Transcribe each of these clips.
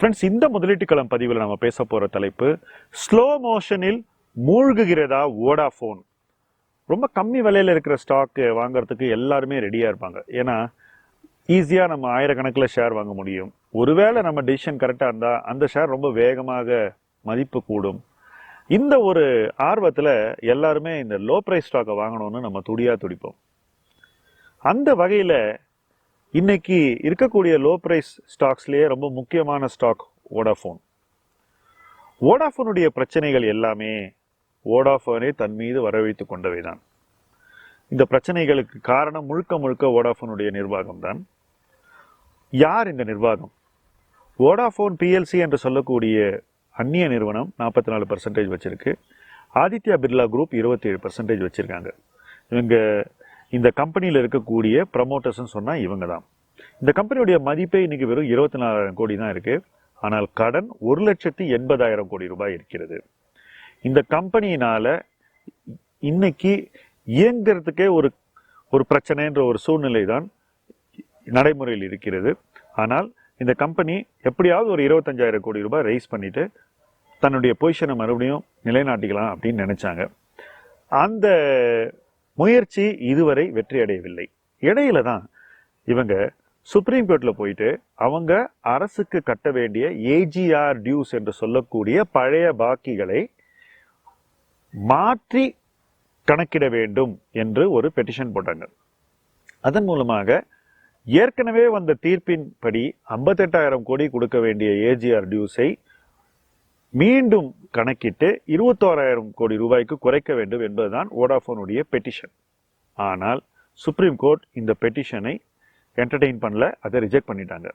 Friends இந்த முதலீட்டுக்களம் பதிவில் நம்ம பேச போகிற தலைப்பு ஸ்லோ மோஷனில் மூழ்குகிறதா வோடாஃபோன் ரொம்ப கம்மி விலையில் இருக்கிற ஸ்டாக்கு வாங்குறதுக்கு எல்லாருமே ரெடியாக இருப்பாங்க. ஏன்னா ஈஸியாக நம்ம ஆயிரக்கணக்கில் ஷேர் வாங்க முடியும். ஒருவேளை நம்ம டிசிஷன் கரெக்டாக இருந்தால் அந்த ஷேர் ரொம்ப வேகமாக மதிப்பு கூடும். இந்த ஒரு ஆர்வத்தில் எல்லாருமே இந்த லோ ப்ரைஸ் ஸ்டாக்கை வாங்கணும்னு நம்ம துடியாக துடிப்போம். அந்த வகையில் இன்னைக்கு இருக்கக்கூடிய லோ ப்ரைஸ் ஸ்டாக்ஸ்லேயே ரொம்ப முக்கியமான ஸ்டாக் வோடாஃபோன் வோடாஃபோனுடைய பிரச்சனைகள் எல்லாமே வோடாஃபோனை தன் மீது வரவழைத்து கொண்டவை தான் இந்த பிரச்சனைகளுக்கு காரணம் முழுக்க முழுக்க வோடாஃபோனுடைய நிர்வாகம் தான் யார் இந்த நிர்வாகம்? வோடாஃபோன் பிஎல்சி என்று சொல்லக்கூடிய அந்நிய நிறுவனம் நாற்பத்தி நாலு பர்சன்டேஜ் வச்சுருக்கு. ஆதித்யா பிர்லா குரூப் இருபத்தி ஏழு பர்சன்டேஜ் வச்சுருக்காங்க. இவங்க இந்த கம்பெனியில் இருக்கக்கூடிய ப்ரமோட்டர்ஸ்ன்னு சொன்னால் இவங்க தான் இந்த கம்பெனியுடைய மதிப்பே இன்னைக்கு வெறும் இருபத்தி நாலாயிரம் கோடி தான் இருக்குது ஆனால் கடன் ஒரு லட்சத்தி எண்பதாயிரம் கோடி ரூபாய் இருக்கிறது. இந்த கம்பெனியினால் இன்னைக்கு இயங்கிறதுக்கே ஒரு ஒரு பிரச்சனைன்ற ஒரு சூழ்நிலை தான் நடைமுறையில் இருக்கிறது. ஆனால் இந்த கம்பெனி எப்படியாவது ஒரு இருபத்தஞ்சாயிரம் கோடி ரூபாய் ரைஸ் பண்ணிவிட்டு தன்னுடைய பொசிஷனை மறுபடியும் நிலைநாட்டிக்கலாம் அப்படின்னு நினச்சாங்க. அந்த முயற்சி இதுவரை வெற்றி அடையவில்லை இடையில தான் இவங்க சுப்ரீம் கோர்ட்ல போயிட்டு அவங்க அரசுக்கு கட்ட வேண்டிய ஏஜிஆர் டியூஸ் என்று சொல்லக்கூடிய பழைய பாக்கிகளை மாற்றி கணக்கிட வேண்டும் என்று ஒரு பெட்டிஷன் போட்டாங்க. அதன் மூலமாக ஏற்கனவே வந்த தீர்ப்பின்படி ஐம்பத்தெட்டாயிரம் கோடி கொடுக்க வேண்டிய ஏஜிஆர் டியூஸை மீண்டும் கணக்கிட்டு இருபத்தோராயிரம் கோடி ரூபாய்க்கு குறைக்க வேண்டும் என்பதுதான் வோடாஃபோனுடைய பெட்டிஷன் ஆனால் சுப்ரீம் கோர்ட் இந்த பெட்டிஷனை என்டர்டெயின் பண்ணல அதை ரிஜெக்ட் பண்ணிட்டாங்க.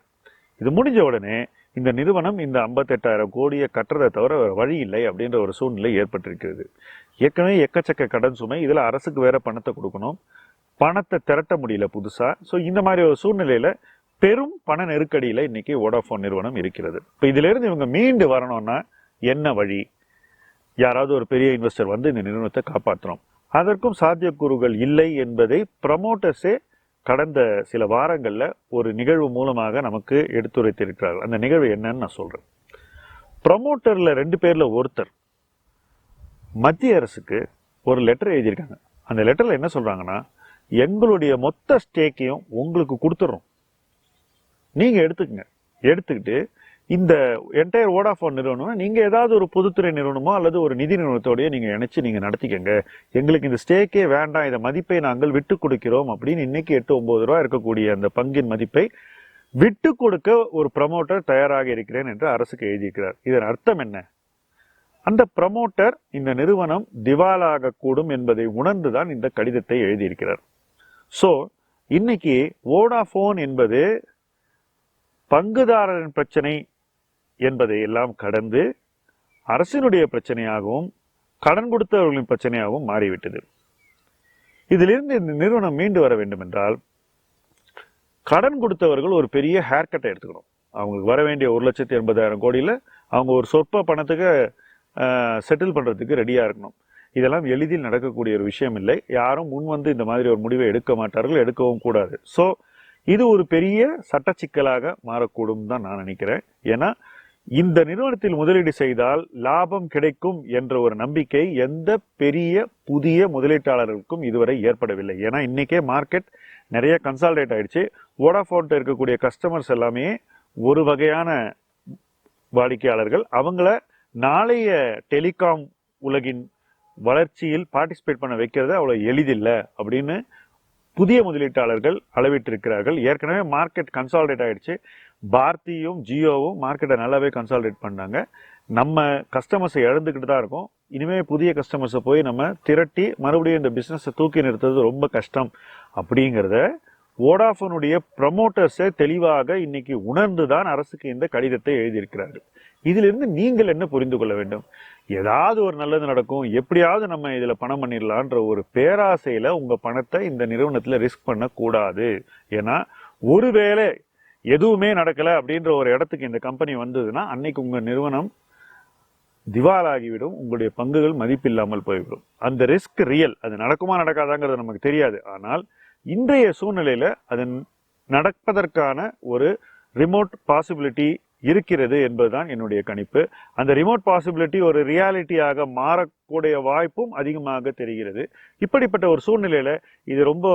இது முடிஞ்ச உடனே இந்த நிறுவனம் இந்த ஐம்பத்தெட்டாயிரம் கோடியை கட்டுறதை தவிர வேற வழி இல்லை அப்படின்ற ஒரு சூழ்நிலை ஏற்பட்டிருக்கிறது. ஏற்கனவே எக்கச்சக்க கடன் சுமை இதில் அரசுக்கு வேற பணத்தை கொடுக்கணும். பணத்தை திரட்ட முடியல புதுசாக ஸோ இந்த மாதிரி ஒரு சூழ்நிலையில் பெரும் பண நெருக்கடியில் இன்னைக்கு வோடாஃபோன் நிறுவனம் இருக்கிறது. இப்போ இதிலிருந்து இவங்க மீண்டு வரணும்னா என்ன வழி? யாராவது ஒரு பெரிய இன்வெஸ்டர் வந்து இந்த நிறுவனத்தை காப்பாற்றணும் அதற்கும் சாத்தியக்கூறுகள் இல்லை என்பதை ப்ரமோட்டர்ஸே கடந்த சில வாரங்களில் ஒரு நிகழ்வு மூலமாக நமக்கு எடுத்துரைத்திருக்கிறார்கள். அந்த நிகழ்வு என்னன்னு நான் சொல்கிறேன் ப்ரமோட்டரில் ரெண்டு பேரில் ஒருத்தர் மத்திய அரசுக்கு ஒரு லெட்டர் எழுதியிருக்காங்க. அந்த லெட்டரில் என்ன சொல்கிறாங்கன்னா எங்களுடைய மொத்த ஸ்டேக்கையும் உங்களுக்கு கொடுத்துட்றோம் நீங்கள் எடுத்துக்கங்க. எடுத்துக்கிட்டு இந்த என்டையர் வோடாஃபோன் நிறுவனம் நீங்கள் ஏதாவது ஒரு பொதுத்துறை நிறுவனமோ அல்லது ஒரு நிதி நிறுவனத்தோடய நீங்கள் இணைச்சி நீங்கள் நடத்திக்கங்க. எங்களுக்கு இந்த ஸ்டேக்கே வேண்டாம். இந்த மதிப்பை நாங்கள் விட்டு கொடுக்கிறோம் அப்படின்னு இன்னைக்கு எட்டு ஒம்பது ரூபா இருக்கக்கூடிய அந்த பங்கின் மதிப்பை விட்டு கொடுக்க ஒரு ப்ரமோட்டர் தயாராக இருக்கிறேன் என்று அரசுக்கு எழுதியிருக்கிறார். இதன் அர்த்தம் என்ன? அந்த ப்ரமோட்டர் இந்த நிறுவனம் திவாலாக கூடும் என்பதை உணர்ந்துதான் இந்த கடிதத்தை எழுதியிருக்கிறார். ஸோ இன்னைக்கு வோடாஃபோன் என்பது பங்குதாரரின் பிரச்சனை என்பதை எல்லாம் கடந்து அரசினுடைய பிரச்சனையாகவும் கடன் கொடுத்தவர்களின் பிரச்சனையாகவும் மாறிவிட்டது. இதிலிருந்து இந்த நிறுவனம் மீண்டு வர வேண்டும் என்றால் கடன் கொடுத்தவர்கள் ஒரு பெரிய ஹேர் கட்டை எடுத்துக்கணும். அவங்களுக்கு வர வேண்டிய ஒரு லட்சத்தி எண்பதாயிரம் கோடியில் அவங்க ஒரு சொற்ப பணத்துக்கு செட்டில் பண்ணுறதுக்கு ரெடியாக இருக்கணும். இதெல்லாம் எளிதில் நடக்கக்கூடிய ஒரு விஷயம் இல்லை. யாரும் முன் வந்து இந்த மாதிரி ஒரு முடிவை எடுக்க மாட்டார்கள் எடுக்கவும் கூடாது. ஸோ இது ஒரு பெரிய சட்ட சிக்கலாக மாறக்கூடும் தான் நான் நினைக்கிறேன். ஏன்னா இந்த நிறுவனத்தில் முதலீடு செய்தால் லாபம் கிடைக்கும் என்ற ஒரு நம்பிக்கை எந்த பெரிய புதிய முதலீட்டாளர்களுக்கும் இதுவரை ஏற்படவில்லை. ஏன்னா இன்னைக்கே மார்க்கெட் நிறைய கன்சால்டேட் ஆயிடுச்சு. ஓடாஃபோன்ட்டு இருக்கக்கூடிய கஸ்டமர்ஸ் எல்லாமே ஒரு வகையான வாடிக்கையாளர்கள். அவங்கள நாளைய டெலிகாம் உலகின் வளர்ச்சியில் பார்ட்டிசிபேட் பண்ண வைக்கிறது அவ்வளோ எளிதில்லை அப்படின்னு புதிய முதலீட்டாளர்கள் அளவிட்டிருக்கிறார்கள். ஏற்கனவே மார்க்கெட் கன்சால்டேட் ஆயிடுச்சு. பாரதியும் ஜியோவும் மார்க்கெட்டை நல்லாவே கன்சால்டேட் பண்ணாங்க. நம்ம கஸ்டமர்ஸை இழந்துக்கிட்டு தான் இருக்கோம். இனிமேல் புதிய கஸ்டமர்ஸை போய் நம்ம திரட்டி மறுபடியும் இந்த பிஸ்னஸை தூக்கி நிறுத்துறது ரொம்ப கஷ்டம். அப்படிங்கிறத வோடாஃபோனுடைய ப்ரமோட்டர்ஸை தெளிவாக இன்னைக்கு உணர்ந்து தான் அரசுக்கு இந்த கடிதத்தை எழுதியிருக்கிறார்கள். இதிலிருந்து நீங்கள் என்ன புரிந்து கொள்ள வேண்டும்? ஏதாவது ஒரு நல்லது நடக்கும். எப்படியாவது நம்ம இதில் பணம் பண்ணிடலான்ற ஒரு பேராசையில் உங்கள் பணத்தை இந்த நிறுவனத்தில் ரிஸ்க் பண்ணக்கூடாது. ஏன்னா ஒருவேளை எதுவுமே நடக்கலை அப்படின்ற ஒரு இடத்துக்கு இந்த கம்பெனி வந்ததுன்னா அன்னைக்கு உங்கள் நிறுவனம் திவாலாகிவிடும். உங்களுடைய பங்குகள் மதிப்பில்லாமல் போய்விடும். அந்த ரிஸ்க் ரியல் அது நடக்குமா நடக்காதாங்கிறது நமக்கு தெரியாது. ஆனால் இன்றைய சூழ்நிலையில் அது நடப்பதற்கான ஒரு ரிமோட் பாசிபிலிட்டி இருக்கிறது என்பதுதான் என்னுடைய கணிப்பு. அந்த ரிமோட் பாசிபிலிட்டி ஒரு ரியாலிட்டியாக மாறக்கூடிய வாய்ப்பும் அதிகமாக தெரிகிறது. இப்படிப்பட்ட ஒரு சூழ்நிலையில் இது ரொம்ப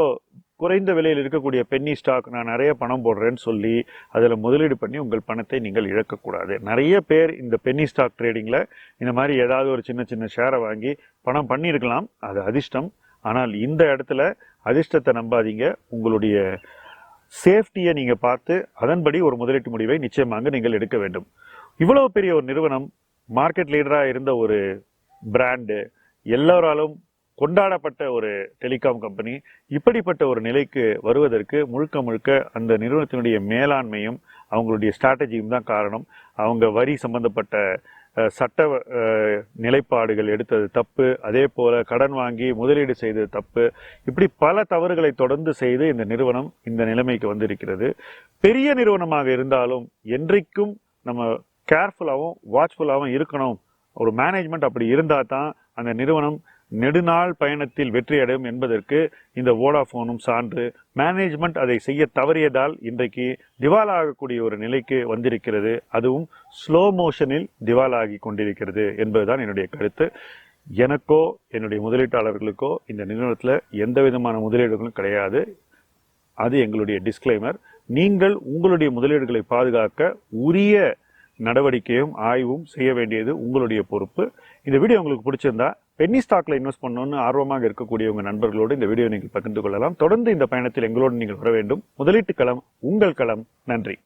குறைந்த விலையில் இருக்கக்கூடிய பென்னி ஸ்டாக் நான் நிறைய பணம் போடுறேன்னு சொல்லி அதில் முதலீடு பண்ணி உங்கள் பணத்தை நீங்கள் இழக்கக்கூடாது. நிறைய பேர் இந்த பென்னி ஸ்டாக் ட்ரேடிங்கில் இந்த மாதிரி ஏதாவது ஒரு சின்ன சின்ன ஷேரை வாங்கி பணம் பண்ணியிருக்கலாம். அது அதிர்ஷ்டம். ஆனால் இந்த இடத்துல அதிர்ஷ்டத்தை நம்பாதீங்க. உங்களுடைய சேஃப்டியை நீங்கள் பார்த்து அதன்படி ஒரு முதலீட்டு முடிவை நிச்சயமாக நீங்கள் எடுக்க வேண்டும். இவ்வளவு பெரிய ஒரு நிறுவனம் மார்க்கெட் லீடராக இருந்த ஒரு பிராண்டு எல்லோராலும் கொண்டாடப்பட்ட ஒரு டெலிகாம் கம்பெனி இப்படிப்பட்ட ஒரு நிலைக்கு வருவதற்கு முழுக்க முழுக்க அந்த நிறுவனத்தினுடைய மேலாண்மையும் அவங்களுடைய ஸ்ட்ராட்டஜியும் தான் காரணம். அவங்க வரி சம்பந்தப்பட்ட சட்ட நிலைப்பாடுகள் எடுத்தது தப்பு. அதே போல கடன் வாங்கி முதலீடு செய்தது தப்பு. இப்படி பல தவறுகளை தொடர்ந்து செய்து இந்த நிறுவனம் இந்த நிலைமைக்கு வந்திருக்கிறது. பெரிய நிறுவனமாக இருந்தாலும் என்றைக்கும் நம்ம கேர்ஃபுல்லாகவும் வாட்ச்ஃபுல்லாகவும் இருக்கணும். ஒரு மேனேஜ்மெண்ட் அப்படி இருந்தால் தான் அந்த நிறுவனம் நெடுநாள் பயணத்தில் வெற்றியடையும் என்பதற்கு இந்த வோடாஃபோனும் சான்று. மேனேஜ்மெண்ட் அதை செய்ய தவறியதால் இன்றைக்கு திவாலாகக்கூடிய ஒரு நிலைக்கு வந்திருக்கிறது. அதுவும் ஸ்லோ மோஷனில் திவாலாகி கொண்டிருக்கிறது என்பதுதான் என்னுடைய கருத்து. எனக்கோ என்னுடைய முதலீட்டாளர்களுக்கோ இந்த நிறுவனத்தில் எந்த விதமான முதலீடுகளும் கிடையாது. அது எங்களுடைய டிஸ்க்ளைமர் நீங்கள் உங்களுடைய முதலீடுகளை பாதுகாக்க உரிய நடவடிக்கையும் ஆய்வும் செய்ய வேண்டியது உங்களுடைய பொறுப்பு. இந்த வீடியோ உங்களுக்கு பிடிச்சிருந்தா பென்னி ஸ்டாக்ல இன்வெஸ்ட் பண்ணணும்னு ஆர்வமாக இருக்கக்கூடிய உங்க நண்பர்களோடு இந்த வீடியோ நீங்கள் பகிர்ந்து கொள்ளலாம். தொடர்ந்து இந்த பயணத்தில் எங்களோடு நீங்கள் வர வேண்டும். முதலீட்டு களம் உங்கள் களம். நன்றி.